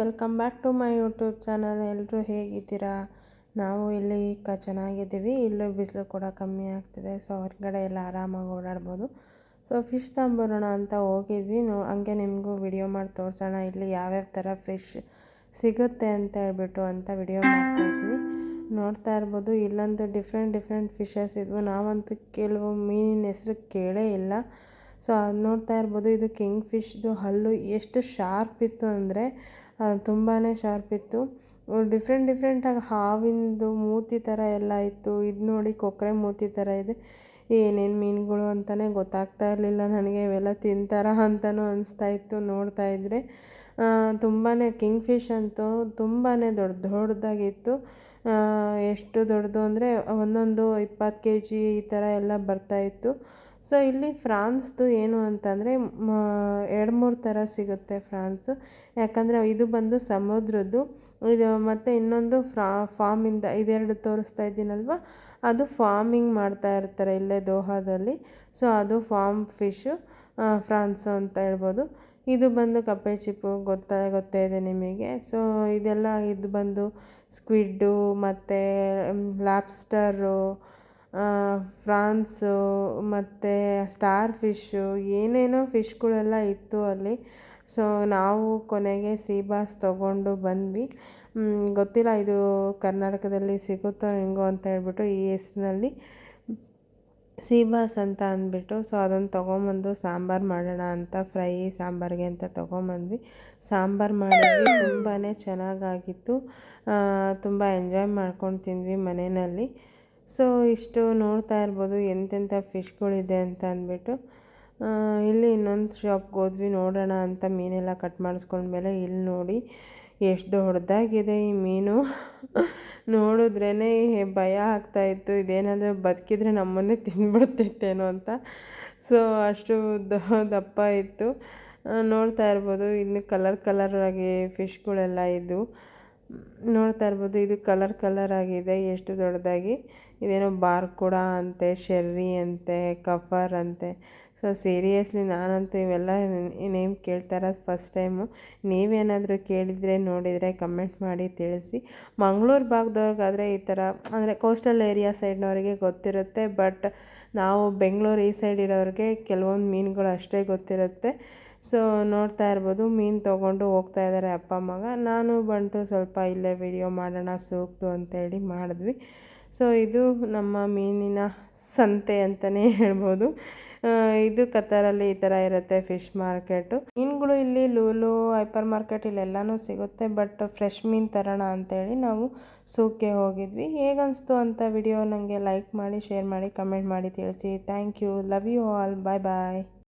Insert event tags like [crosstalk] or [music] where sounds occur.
Welcome back to my YouTube channel ಎಲ್ಲರೂ ಹೇಗಿದ್ದೀರಾ? ನಾವು ಇಲ್ಲಿ ಕ ಚೆನ್ನಾಗಿದ್ದೀವಿ. ಇಲ್ಲೂ ಬಿಸಿಲು ಕೂಡ ಕಮ್ಮಿ ಆಗ್ತಿದೆ. ಸೊ ಹೊರಗಡೆ ಎಲ್ಲ ಆರಾಮಾಗಿ ಓಡಾಡ್ಬೋದು. ಸೊ ಫಿಶ್ ತಗೊಂಬರೋಣ ಅಂತ ಹೋಗಿದ್ವಿ. ನೋ, ಹಂಗೆ ನಿಮಗೂ ವಿಡಿಯೋ ಮಾಡಿ ತೋರಿಸೋಣ. ಇಲ್ಲಿ ಯಾವ್ಯಾವ ಥರ ಫಿಶ್ ಸಿಗುತ್ತೆ ಅಂತ ಹೇಳ್ಬಿಟ್ಟು ಅಂತ ವಿಡಿಯೋ ಮಾಡ್ತಾಯಿದ್ವಿ ನೋಡ್ತಾ ಇರ್ಬೋದು. ಇಲ್ಲಂತೂ ಡಿಫ್ರೆಂಟ್ ಡಿಫ್ರೆಂಟ್ ಫಿಶಸ್ ಇದ್ವು. ನಾವಂತೂ ಕೆಲವು ಮೀನಿನ ಹೆಸ್ರು ಕೇಳೇ ಇಲ್ಲ. ಸೊ ಅದು ನೋಡ್ತಾ ಇರ್ಬೋದು, ಇದು ಕಿಂಗ್ ಫಿಶ್ದು ಹಲ್ಲು ಎಷ್ಟು ಶಾರ್ಪ್ ಇತ್ತು ಅಂದರೆ ತುಂಬಾ ಶಾರ್ಪ್ ಇತ್ತು. ಡಿಫ್ರೆಂಟ್ ಡಿಫ್ರೆಂಟಾಗಿ ಹಾವಿಂದು ಮೂತಿ ಥರ ಎಲ್ಲ ಇತ್ತು. ಇದು ನೋಡಿ ಕೊಕ್ಕರೆ ಮೂತಿ ಥರ ಇದೆ. ಏನೇನು ಮೀನುಗಳು ಅಂತಲೇ ಗೊತ್ತಾಗ್ತಾ ಇರಲಿಲ್ಲ ನನಗೆ. ಇವೆಲ್ಲ ತಿಂತಾರ ಅಂತಲೂ ಅನಿಸ್ತಾ ಇತ್ತು ನೋಡ್ತಾ ಇದ್ದರೆ ತುಂಬಾ ಕಿಂಗ್ ಫಿಶ್ ಅಂತೂ ತುಂಬಾ ದೊಡ್ಡ, ದೊಡ್ಡದಾಗಿತ್ತು. ಎಷ್ಟು ದೊಡ್ಡದು ಅಂದರೆ ಒಂದೊಂದು ಇಪ್ಪತ್ತು ಕೆ ಜಿ ಈ ಥರ ಎಲ್ಲ ಬರ್ತಾಯಿತ್ತು ಸೊ, ಇಲ್ಲಿ ಫ್ರಾನ್ಸ್ದು ಏನು ಅಂತಂದರೆ ಎರಡು ಮೂರು ಥರ ಸಿಗುತ್ತೆ ಫ್ರಾನ್ಸು. ಯಾಕಂದರೆ ಇದು ಬಂದು ಸಮುದ್ರದ್ದು. ಇದು ಮತ್ತು ಇನ್ನೊಂದು ಫ್ರಾ, ಫಾರ್ಮಿಂದ ಇದೆರಡು ತೋರಿಸ್ತಾ ಇದ್ದೀನಲ್ವ? ಅದು ಫಾರ್ಮಿಂಗ್ ಮಾಡ್ತಾ ಇರ್ತಾರೆ ಇಲ್ಲೇ ದೋಹಾದಲ್ಲಿ. ಸೊ, ಅದು ಫಾರ್ಮ್ ಫಿಶ್ಶು ಫ್ರಾನ್ಸು ಅಂತ ಹೇಳ್ಬೋದು. ಇದು ಬಂದು ಕಪ್ಪೆ ಚಿಪ್ಪು ಗೊತ್ತಾ, ಗೊತ್ತೇ ಇದೆ ನಿಮಗೆ. ಸೊ ಇದೆಲ್ಲ ಇದು ಬಂದು ಸ್ಕ್ವಿಡ್ಡು ಮತ್ತು ಲ್ಯಾಬ್ಸ್ಟರು ಫ್ರಾನ್ಸು ಮತ್ತು ಸ್ಟಾರ್ ಫಿಶ್ಶು ಏನೇನೋ ಫಿಶ್ಗಳೆಲ್ಲ ಇತ್ತು ಅಲ್ಲಿ. ಸೊ ನಾವು ಕೊನೆಗೆ ಸೀಬಾಸ್ ತೊಗೊಂಡು ಬಂದ್ವಿ. ಗೊತ್ತಿಲ್ಲ ಇದು ಕರ್ನಾಟಕದಲ್ಲಿ ಸಿಗುತ್ತೋ ಹೆಂಗೋ ಅಂತ ಹೇಳ್ಬಿಟ್ಟು ಈ ಹೆಸ್ರಿನಲ್ಲಿ. ಸೀಬಾಸ್ ಅಂತ ಅಂದ್ಬಿಟ್ಟು, ಸೊ, ಅದನ್ನು ತೊಗೊಂಬಂದು ಸಾಂಬಾರು ಮಾಡೋಣ ಅಂತ ಫ್ರೈ ಸಾಂಬಾರಿಗೆ ಅಂತ ತೊಗೊಂಬಂದ್ವಿ. ಸಾಂಬಾರು ಮಾಡಿದ್ವಿ ತುಂಬಾ ಚೆನ್ನಾಗಾಗಿತ್ತು. ತುಂಬ ಎಂಜಾಯ್ ಮಾಡ್ಕೊಂಡು ತಿಂದ್ವಿ ಮನೆಯಲ್ಲಿ. ಸೊ, ಇಷ್ಟು ನೋಡ್ತಾ ಇರ್ಬೋದು, ಎಂತೆಂಥ ಫಿಶ್ಗಳಿದೆ ಅಂತ ಅಂದ್ಬಿಟ್ಟು. ಇಲ್ಲಿ ಇನ್ನೊಂದು ಶಾಪ್ಗೆ ಹೋದ್ವಿ, ನೋಡೋಣ ಅಂತ ಮೀನೆಲ್ಲ ಕಟ್ ಮಾಡಿಸ್ಕೊಂಡ್ಮೇಲೆ ಇಲ್ಲಿ ನೋಡಿ ಎಷ್ಟು ದೊಡ್ಡದಾಗಿದೆ ಈ ಮೀನು. [laughs] ನೋಡಿದ್ರೇ ಭಯ ಆಗ್ತಾಯಿತ್ತು ಇದೇನಾದರೂ ಬದುಕಿದ್ರೆ ನಮ್ಮನ್ನೇ ತಿಂದ್ಬಿಡ್ತಿತ್ತೇನೋ ಅಂತ. ಸೊ ಅಷ್ಟು ದಪ್ಪ ಇತ್ತು. ನೋಡ್ತಾ ಇರ್ಬೋದು, ಇನ್ನು ಕಲರ್ ಕಲರ್ ಆಗಿ ಫಿಶ್ಗಳೆಲ್ಲ ಇದ್ದವು ನೋಡ್ತಾ ಇರ್ಬೋದು, ಇದು ಕಲರ್ ಕಲರ್ ಆಗಿದೆ, ಎಷ್ಟು ದೊಡ್ಡದಾಗಿ. ಇದೇನೋ ಬಾರ್ಕೋಡ ಅಂತೆ, ಶೆರ್ರಿ ಅಂತೆ, ಕಫರ್ ಅಂತೆ. ಸೊ ಸೀರಿಯಸ್ಲಿ ನಾನಂತೂ ಇವೆಲ್ಲ ನೇಮ್ ಕೇಳ್ತಾ ಇರೋದು ಫಸ್ಟ್ ಟೈಮು ನೀವೇನಾದರೂ ಕೇಳಿದರೆ, ನೋಡಿದರೆ ಕಮೆಂಟ್ ಮಾಡಿ ತಿಳಿಸಿ. ಮಂಗಳೂರು ಭಾಗದವ್ರಿಗಾದರೆ ಈ ಥರ, ಅಂದರೆ ಕೋಸ್ಟಲ್ ಏರಿಯಾ ಸೈಡ್ನವ್ರಿಗೆ ಗೊತ್ತಿರುತ್ತೆ ಬಟ್ ನಾವು ಬೆಂಗಳೂರು ಈ ಸೈಡ್ ಇರೋರಿಗೆ ಕೆಲವೊಂದು ಮೀನುಗಳು ಅಷ್ಟೇ ಗೊತ್ತಿರುತ್ತೆ. ಸೊ ನೋಡ್ತಾ ಇರ್ಬೋದು, ಮೀನು ತೊಗೊಂಡು ಹೋಗ್ತಾ ಇದ್ದಾರೆ ಅಪ್ಪ ಮಗ ನಾನು ಬಂಟು ಸ್ವಲ್ಪ ಇಲ್ಲೇ ವಿಡಿಯೋ ಮಾಡೋಣ ಸೂಕ್ತು ಅಂತೇಳಿ ಮಾಡಿದ್ವಿ. ಸೊ ಇದು ನಮ್ಮ ಮೀನಿನ ಸಂತೆ ಅಂತಲೇ ಹೇಳ್ಬೋದು. ಇದು ಕತಾರಲ್ಲಿ ಈ ಥರ ಇರುತ್ತೆ ಫಿಶ್ ಮಾರ್ಕೆಟು. ಮೀನುಗಳು ಇಲ್ಲಿ ಲೂಲು, ಹೈಪರ್ ಮಾರ್ಕೆಟ್ ಇಲ್ಲೆಲ್ಲನೂ ಸಿಗುತ್ತೆ, ಬಟ್ ಫ್ರೆಶ್ ಮೀನು ತರೋಣ ಅಂತೇಳಿ ನಾವು ಸೂಕ್ಕೆ ಹೋಗಿದ್ವಿ. ಹೇಗನ್ನಿಸ್ತು ಅಂತ ವಿಡಿಯೋ ನನಗೆ ಲೈಕ್ ಮಾಡಿ, ಶೇರ್ ಮಾಡಿ, ಕಮೆಂಟ್ ಮಾಡಿ ತಿಳಿಸಿ. Thank you, love you all, bye bye.